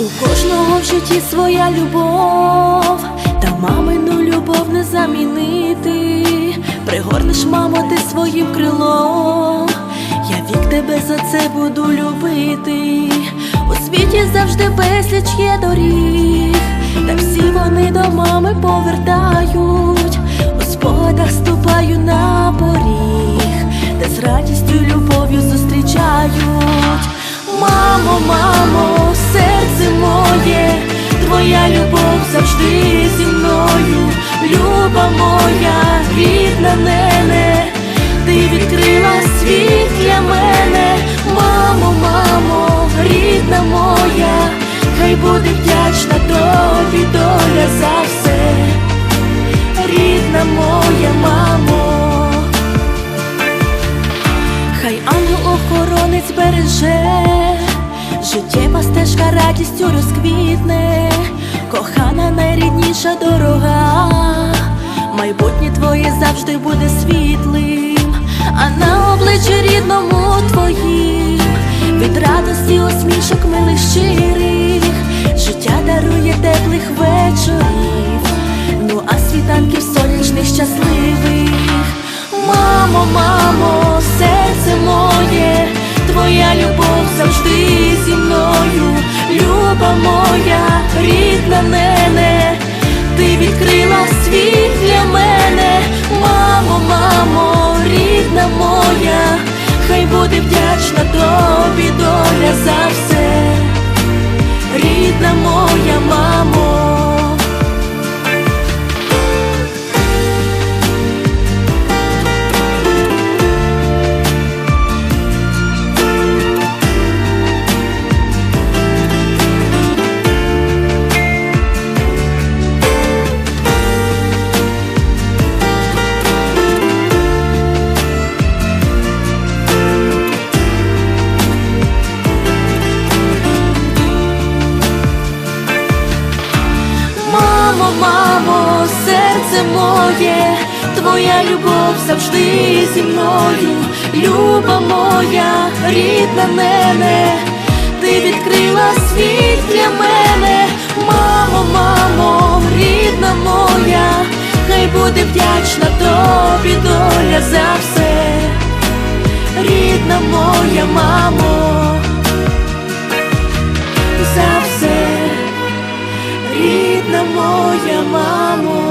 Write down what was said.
У кожного в житті своя любов, та мамину любов не замінити. Пригорнеш, мамо, ти своїм крилом. Я вік тебе за це буду любити. У світі завжди безліч є доріг, та всі вони до мами повертають. У спогадах ступаю на поріг, де з радістю любов'ю нене, ти відкрила світ для мене, мамо, мамо, рідна моя, хай буде вдячна тобі доля за все, рідна моя мамо. Хай ангел-охоронець береже, життєва стежка радістю розквітне, кохана найрідніша дорога, завжди буде світлим, а на обличчі рідному твоїм. Від радості усмішок милих щирих, життя дарує теплих вечорів, ну а світанків сонячних щасливих. Мамо, мамо, серце моє, твоя любов завжди зі мною, люба моя, рідна нене, ти відкрила світ для мене, мамо, рідна моя, хай буде вдячна тобі доля за все, рідна моя твоя любов завжди зі мною, люба моя, рідна нене, ти відкрила світ для мене, мамо, мамо, рідна моя, хай буде вдячна тобі доля за все, рідна моя мамо, за все. Рідна моя мамо,